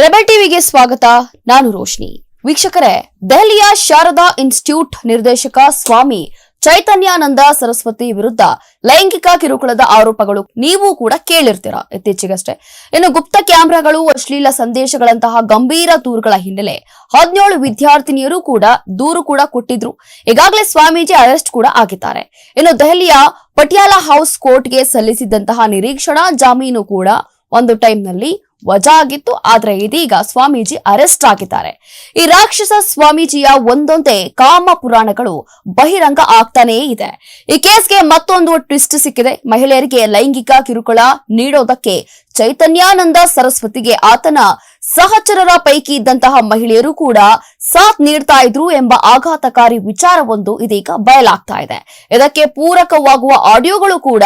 Rebel ಟಿವಿಗೆ ಸ್ವಾಗತ, ನಾನು ರೋಶ್ನಿ. ವೀಕ್ಷಕರೇ, ದೆಹಲಿಯ ಶಾರದಾ ಇನ್ಸ್ಟಿಟ್ಯೂಟ್ ನಿರ್ದೇಶಕ ಸ್ವಾಮಿ ಚೈತನ್ಯಾನಂದ ಸರಸ್ವತಿ ವಿರುದ್ಧ ಲೈಂಗಿಕ ಕಿರುಕುಳದ ಆರೋಪಗಳು ನೀವು ಕೂಡ ಕೇಳಿರ್ತೀರ ಇತ್ತೀಚೆಗಷ್ಟೇ. ಇನ್ನು ಗುಪ್ತ ಕ್ಯಾಮೆರಾಗಳು, ಅಶ್ಲೀಲ ಸಂದೇಶಗಳಂತಹ ಗಂಭೀರ ದೂರುಗಳ ಹಿನ್ನೆಲೆ ಹದಿನೇಳು ವಿದ್ಯಾರ್ಥಿನಿಯರು ಕೂಡ ದೂರು ಕೂಡ ಕೊಟ್ಟಿದ್ರು. ಈಗಾಗಲೇ ಸ್ವಾಮೀಜಿ ಅರೆಸ್ಟ್ ಕೂಡ ಆಗಿದ್ದಾರೆ. ಇನ್ನು ದೆಹಲಿಯ ಪಟಿಯಾಲ ಹೌಸ್ ಕೋರ್ಟ್ಗೆ ಸಲ್ಲಿಸಿದ್ದಂತಹ ನಿರೀಕ್ಷಣಾ ಜಾಮೀನು ಕೂಡ ಒಂದು ಟೈಮ್ನಲ್ಲಿ ವಜಾ ಆಗಿತ್ತು ಆದ್ರೆ ಇದೀಗ ಸ್ವಾಮೀಜಿ ಅರೆಸ್ಟ್ ಆಗಿದ್ದಾರೆ. ಈ ರಾಕ್ಷಸ ಸ್ವಾಮೀಜಿಯ ಒಂದೊಂದೇ ಕಾಮ ಪುರಾಣಗಳು ಬಹಿರಂಗ ಆಗ್ತಾನೇ ಇದೆ. ಈ ಕೇಸ್ಗೆ ಮತ್ತೊಂದು ಟ್ವಿಸ್ಟ್ ಸಿಕ್ಕಿದೆ. ಮಹಿಳೆಯರಿಗೆ ಲೈಂಗಿಕ ಕಿರುಕುಳ ನೀಡೋದಕ್ಕೆ ಚೈತನ್ಯಾನಂದ ಸರಸ್ವತಿಗೆ ಆತನ ಸಹಚರರ ಪೈಕಿ ಇದ್ದಂತಹ ಮಹಿಳೆಯರು ಕೂಡ ಸಾಥ್ ನೀಡ್ತಾ ಇದ್ರು ಎಂಬ ಆಘಾತಕಾರಿ ವಿಚಾರವೊಂದು ಇದೀಗ ಬಯಲಾಗ್ತಾ ಇದೆ. ಇದಕ್ಕೆ ಪೂರಕವಾಗುವ ಆಡಿಯೋಗಳು ಕೂಡ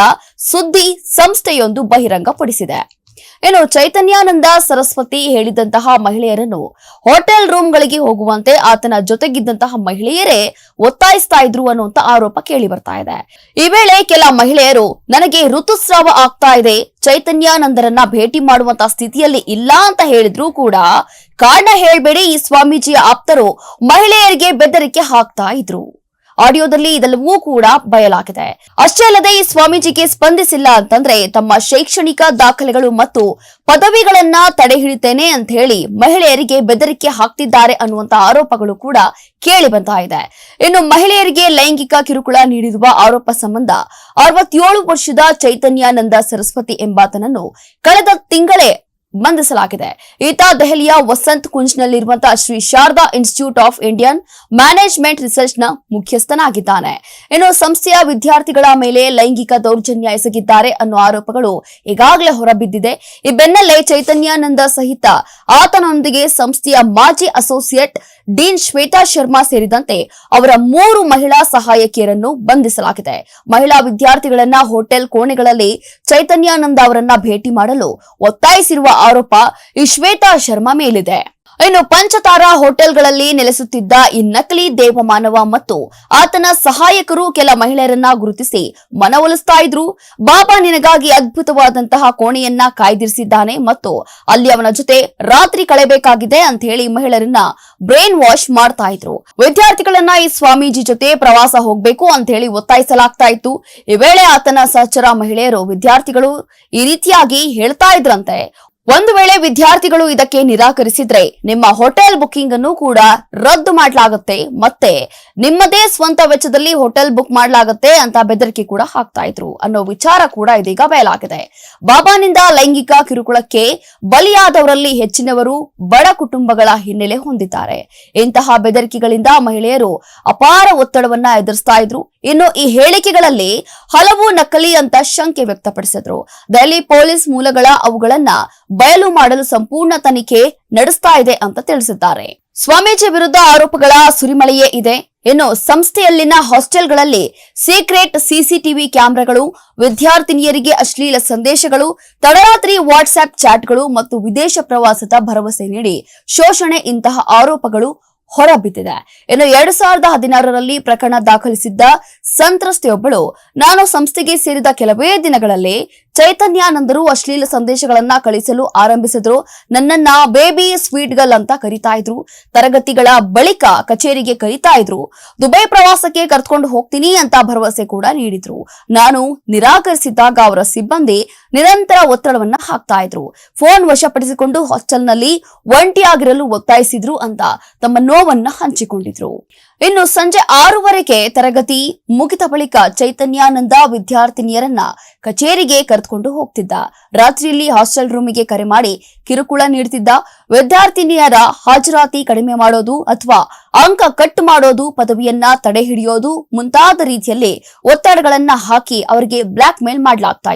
ಸುದ್ದಿ ಸಂಸ್ಥೆಯೊಂದು ಬಹಿರಂಗಪಡಿಸಿದೆ. ಇನ್ನು ಚೈತನ್ಯಾನಂದ ಸರಸ್ವತಿ ಹೇಳಿದಂತಹ ಮಹಿಳೆಯರನ್ನು ಹೋಟೆಲ್ ರೂಮ್ಗಳಿಗೆ ಹೋಗುವಂತೆ ಆತನ ಜೊತೆಗಿದ್ದಂತಹ ಮಹಿಳೆಯರೇ ಒತ್ತಾಯಿಸ್ತಾ ಇದ್ರು ಅನ್ನುವಂತ ಆರೋಪ ಕೇಳಿ ಬರ್ತಾ ಇದೆ. ಈ ವೇಳೆ ಕೆಲ ಮಹಿಳೆಯರು, ನನಗೆ ಋತುಸ್ರಾವ ಆಗ್ತಾ ಇದೆ, ಚೈತನ್ಯಾನಂದರನ್ನ ಭೇಟಿ ಮಾಡುವಂತ ಸ್ಥಿತಿಯಲ್ಲಿ ಇಲ್ಲ ಅಂತ ಹೇಳಿದ್ರು ಕೂಡ ಕಾರಣ ಹೇಳಬೇಡಿ, ಈ ಸ್ವಾಮೀಜಿಯ ಆಪ್ತರು ಮಹಿಳೆಯರಿಗೆ ಬೆದರಿಕೆ ಹಾಕ್ತಾ ಇದ್ರು. ಆಡಿಯೋದಲ್ಲಿ ಇದೆಲ್ಲವೂ ಕೂಡ ಬಯಲಾಗಿದೆ. ಅಷ್ಟೇ ಅಲ್ಲದೆ ಈ ಸ್ವಾಮೀಜಿಗೆ ಸ್ಪಂದಿಸಿಲ್ಲ ಅಂತಂದ್ರೆ ತಮ್ಮ ಶೈಕ್ಷಣಿಕ ದಾಖಲೆಗಳು ಮತ್ತು ಪದವಿಗಳನ್ನ ತಡೆ ಹಿಡಿತೇನೆ ಅಂತ ಹೇಳಿ ಮಹಿಳೆಯರಿಗೆ ಬೆದರಿಕೆ ಹಾಕ್ತಿದ್ದಾರೆ ಅನ್ನುವಂತ ಆರೋಪಗಳು ಕೂಡ ಕೇಳಿ ಬರ್ತಾ ಇದೆ. ಇನ್ನು ಮಹಿಳೆಯರಿಗೆ ಲೈಂಗಿಕ ಕಿರುಕುಳ ನೀಡಿರುವ ಆರೋಪ ಸಂಬಂಧ ಅರವತ್ತೇಳು ವರ್ಷದ ಚೈತನ್ಯಾನಂದ ಸರಸ್ವತಿ ಎಂಬಾತನನ್ನು ಕಳೆದ ತಿಂಗಳೇ ಬಂಧಿಸಲಾಗಿದೆ. ಈತ ದೆಹಲಿಯ Vasant ಕುಂಜ್ನಲ್ಲಿರುವಂತಹ Shri Sharada institute of Indian management ರಿಸರ್ಚ್ನ ಮುಖ್ಯಸ್ಥನಾಗಿದ್ದಾನೆ. ಇನ್ನು ಸಂಸ್ಥೆಯ ವಿದ್ಯಾರ್ಥಿಗಳ ಮೇಲೆ ಲೈಂಗಿಕ ದೌರ್ಜನ್ಯ ಎಸಗಿದ್ದಾರೆ ಅನ್ನೋ ಆರೋಪಗಳು ಈಗಾಗಲೇ ಹೊರಬಿದ್ದಿದೆ. ಈ ಬೆನ್ನಲ್ಲೇ ಚೈತನ್ಯಾನಂದ ಸಹಿತ ಆತನೊಂದಿಗೆ ಸಂಸ್ಥೆಯ ಮಾಜಿ ಅಸೋಸಿಯೇಟ್ ಡೀನ್ ಶ್ವೇತಾ ಶರ್ಮಾ ಸೇರಿದಂತೆ ಅವರ ಮೂರು ಮಹಿಳಾ ಸಹಾಯಕಿಯರನ್ನು ಬಂಧಿಸಲಾಗಿದೆ. ಮಹಿಳಾ ವಿದ್ಯಾರ್ಥಿಗಳನ್ನ ಹೋಟೆಲ್ ಕೋಣೆಗಳಲ್ಲಿ ಚೈತನ್ಯಾನಂದ ಅವರನ್ನ ಭೇಟಿ ಮಾಡಲು ಒತ್ತಾಯಿಸಿರುವ ಆರೋಪ ಈ ಶ್ವೇತಾ ಶರ್ಮಾ ಮೇಲಿದೆ. ಇನ್ನು ಪಂಚತಾರಾ ಹೋಟೆಲ್ಗಳಲ್ಲಿ ನೆಲೆಸುತ್ತಿದ್ದ ಈ ನಕಲಿ ದೇವಮಾನವ ಮತ್ತು ಆತನ ಸಹಾಯಕರು ಕೆಲ ಮಹಿಳೆಯರನ್ನ ಗುರುತಿಸಿ ಮನವೊಲಿಸ್ತಾ ಇದ್ರು. ಬಾಬಾ ನಿನಗಾಗಿ ಅದ್ಭುತವಾದಂತಹ ಕೋಣೆಯನ್ನ ಕಾಯ್ದಿರಿಸಿದ್ದಾನೆ ಮತ್ತು ಅಲ್ಲಿ ಅವನ ಜೊತೆ ರಾತ್ರಿ ಕಳೆಯಬೇಕಾಗಿದೆ ಅಂತ ಹೇಳಿ ಮಹಿಳೆಯರನ್ನ ಬ್ರೈನ್ ವಾಶ್ ಮಾಡ್ತಾ ಇದ್ರು. ವಿದ್ಯಾರ್ಥಿಗಳನ್ನ ಈ ಸ್ವಾಮೀಜಿ ಜೊತೆ ಪ್ರವಾಸ ಹೋಗ್ಬೇಕು ಅಂತ ಹೇಳಿ ಒತ್ತಾಯಿಸಲಾಗ್ತಾ ಇತ್ತು. ಈ ವೇಳೆ ಆತನ ಸಹಚರ ಮಹಿಳೆಯರು ವಿದ್ಯಾರ್ಥಿಗಳು ಈ ರೀತಿಯಾಗಿ ಹೇಳ್ತಾ ಇದ್ರಂತೆ. ಒಂದು ವೇಳೆ ವಿದ್ಯಾರ್ಥಿಗಳು ಇದಕ್ಕೆ ನಿರಾಕರಿಸಿದ್ರೆ ನಿಮ್ಮ ಹೋಟೆಲ್ ಬುಕಿಂಗ್ ಅನ್ನು ಕೂಡ ರದ್ದು ಮಾಡಲಾಗುತ್ತೆ. ಮತ್ತೆ ನಿಮ್ಮದೇ ಸ್ವಂತ ವೆಚ್ಚದಲ್ಲಿ ಹೋಟೆಲ್ ಬುಕ್ ಮಾಡಲಾಗುತ್ತೆ ಅಂತ ಬೆದರಿಕೆ ಕೂಡ ಹಾಕ್ತಾ ಇದ್ರು. ಅನ್ನೋ ವಿಚಾರ ಕೂಡ ಇದೀಗ ಬಯಲಾಗಿದೆ. ಬಾಬಾನಿಂದ ಲೈಂಗಿಕ ಕಿರುಕುಳಕ್ಕೆ ಬಲಿಯಾದವರಲ್ಲಿ ಹೆಚ್ಚಿನವರು ಬಡ ಕುಟುಂಬಗಳ ಹಿನ್ನೆಲೆ ಹೊಂದಿದ್ದಾರೆ. ಇಂತಹ ಬೆದರಿಕೆಗಳಿಂದ ಮಹಿಳೆಯರು ಅಪಾರ ಒತ್ತಡವನ್ನ ಎದುರಿಸ್ತಾ ಇದ್ರು. ಇನ್ನು ಈ ಹೇಳಿಕೆಗಳಲ್ಲಿ ಹಲವು ನಕಲಿ ಅಂತ ಶಂಕೆ ವ್ಯಕ್ತಪಡಿಸಿದ್ರು. ದೆಹಲಿ ಪೊಲೀಸ್ ಮೂಲಗಳ ಅವುಗಳನ್ನ ಬಯಲು ಮಾಡಲು ಸಂಪೂರ್ಣ ತನಿಖೆ ನಡೆಸ್ತಾ ಇದೆ ಅಂತ ತಿಳಿಸಿದ್ದಾರೆ. ಸ್ವಾಮೀಜಿ ವಿರುದ್ಧ ಆರೋಪಗಳ ಸುರಿಮಳೆಯೇ ಇದೆ. ಇನ್ನು ಸಂಸ್ಥೆಯಲ್ಲಿನ ಹಾಸ್ಟೆಲ್ಗಳಲ್ಲಿ ಸೀಕ್ರೆಟ್ ಸಿಸಿಟಿವಿ ಕ್ಯಾಮೆರಾಗಳು, ವಿದ್ಯಾರ್ಥಿನಿಯರಿಗೆ ಅಶ್ಲೀಲ ಸಂದೇಶಗಳು, ತಡರಾತ್ರಿ ವಾಟ್ಸ್ಆಪ್ ಚಾಟ್ಗಳು ಮತ್ತು ವಿದೇಶ ಪ್ರವಾಸದ ಭರವಸೆ ನೀಡಿ ಶೋಷಣೆ ಇಂತಹ ಆರೋಪಗಳು ಹೊರಬಿದ್ದಿದೆ. ಇನ್ನು ಎರಡು ಸಾವಿರದ ಹದಿನಾರರಲ್ಲಿ ಪ್ರಕರಣ ದಾಖಲಿಸಿದ್ದ ಸಂತ್ರಸ್ತೆಯೊಬ್ಬಳು, ನಾನು ಸಂಸ್ಥೆಗೆ ಸೇರಿದ ಕೆಲವೇ ದಿನಗಳಲ್ಲಿ ಚೈತನ್ಯಾನಂದರು ಅಶ್ಲೀಲ ಸಂದೇಶಗಳನ್ನ ಕಳಿಸಲು ಆರಂಭಿಸಿದ್ರು. ನನ್ನನ್ನ ಬೇಬಿ ಸ್ವೀಟ್ ಗರ್ಲ್ ಅಂತ ಕರಿತಾ ಇದ್ರು. ತರಗತಿಗಳ ಬಳಿಕ ಕಚೇರಿಗೆ ಕರೀತಾ ಇದ್ರು. ದುಬೈ ಪ್ರವಾಸಕ್ಕೆ ಕರ್ಕೊಂಡು ಹೋಗ್ತೀನಿ ಅಂತ ಭರವಸೆ ಕೂಡ ನೀಡಿದ್ರು. ನಾನು ನಿರಾಕರಿಸಿದಾಗ ಅವರ ಸಿಬ್ಬಂದಿ ನಿರಂತರ ಒತ್ತಡವನ್ನ ಹಾಕ್ತಾ ಇದ್ರು. ಫೋನ್ ವಶಪಡಿಸಿಕೊಂಡು ಹಾಸ್ಟೆಲ್ನಲ್ಲಿ ಒಂಟಿಯಾಗಿರಲು ಒತ್ತಾಯಿಸಿದ್ರು ಅಂತ ತಮ್ಮ ನೋವನ್ನ ಹಂಚಿಕೊಂಡಿದ್ರು. ಇನ್ನು ಸಂಜೆ ಆರೂವರೆಗೆ ತರಗತಿ ಮುಗಿದ ಬಳಿಕ ಚೈತನ್ಯಾನಂದ ವಿದ್ಯಾರ್ಥಿನಿಯರನ್ನ ಕಚೇರಿಗೆ ಕರೆದುಕೊಂಡು ಹೋಗ್ತಿದ್ದ. ರಾತ್ರಿಯಲ್ಲಿ ಹಾಸ್ಟೆಲ್ ರೂಮಿಗೆ ಕರೆ ಮಾಡಿ ಕಿರುಕುಳ ನೀಡುತ್ತಿದ್ದ. ವಿದ್ಯಾರ್ಥಿನಿಯರ ಹಾಜರಾತಿ ಕಡಿಮೆ ಮಾಡೋದು ಅಥವಾ ಅಂಕ ಕಟ್ ಮಾಡೋದು, ಪದವಿಯನ್ನ ತಡೆ ಹಿಡಿಯೋದು ಮುಂತಾದ ರೀತಿಯಲ್ಲಿ ಒತ್ತಡಗಳನ್ನ ಹಾಕಿ ಅವರಿಗೆ ಬ್ಲಾಕ್ ಮೇಲ್ ಮಾಡಲಾಗ್ತಾ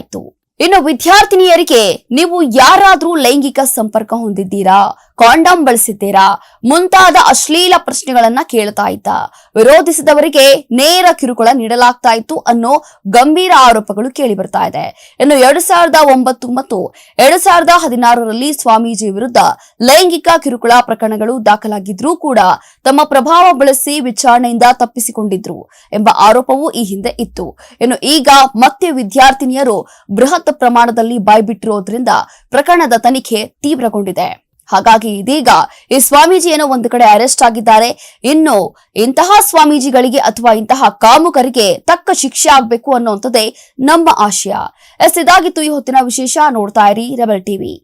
ಇನ್ನು ವಿದ್ಯಾರ್ಥಿನಿಯರಿಗೆ ನೀವು ಯಾರಾದ್ರೂ ಲೈಂಗಿಕ ಸಂಪರ್ಕ ಹೊಂದಿದ್ದೀರಾ? ಕಾಂಡಾಮ್ ಬಳಸಿದ್ದೀರಾ? ಮುಂತಾದ ಅಶ್ಲೀಲ ಪ್ರಶ್ನೆಗಳನ್ನ ಕೇಳ್ತಾ ಇದ್ದ. ವಿರೋಧಿಸಿದವರಿಗೆ ನೇರ ಕಿರುಕುಳ ನೀಡಲಾಗ್ತಾ ಇತ್ತು ಅನ್ನೋ ಗಂಭೀರ ಆರೋಪಗಳು ಕೇಳಿ ಬರ್ತಾ ಇದೆ. ಇನ್ನು ಎರಡ್ ಸಾವಿರದ ಒಂಬತ್ತು ಮತ್ತು ಎರಡು ಸಾವಿರದ ಹದಿನಾರರಲ್ಲಿ ಸ್ವಾಮೀಜಿ ವಿರುದ್ಧ ಲೈಂಗಿಕ ಕಿರುಕುಳ ಪ್ರಕರಣಗಳು ದಾಖಲಾಗಿದ್ರೂ ಕೂಡ ತಮ್ಮ ಪ್ರಭಾವ ಬಳಸಿ ವಿಚಾರಣೆಯಿಂದ ತಪ್ಪಿಸಿಕೊಂಡಿದ್ರು ಎಂಬ ಆರೋಪವೂ ಈ ಹಿಂದೆ ಇತ್ತು. ಇನ್ನು ಈಗ ಮತ್ತೆ ವಿದ್ಯಾರ್ಥಿನಿಯರು ಬೃಹತ್ ಪ್ರಮಾಣದಲ್ಲಿ ಬಾಯ್ಬಿಟ್ಟಿರೋದ್ರಿಂದ ಪ್ರಕರಣದ ತನಿಖೆ ತೀವ್ರಗೊಂಡಿದೆ. ಹಾಗಾಗಿ ಇದೀಗ ಈ ಸ್ವಾಮೀಜಿಯನ್ನು ಒಂದು ಕಡೆ ಅರೆಸ್ಟ್ ಆಗಿದ್ದಾರೆ. ಇನ್ನು ಇಂತಹ ಸ್ವಾಮೀಜಿಗಳಿಗೆ ಅಥವಾ ಇಂತಹ ಕಾಮುಕರಿಗೆ ತಕ್ಕ ಶಿಕ್ಷೆ ಆಗ್ಬೇಕು ಅನ್ನುವಂಥದ್ದೇ ನಮ್ಮ ಆಶಯ. ಎಸ್, ಇದಾಗಿತ್ತು ಈ ಹೊತ್ತಿನ ವಿಶೇಷ. ನೋಡ್ತಾ ಇರಿ, ರೆಬಲ್ ಟಿವಿ.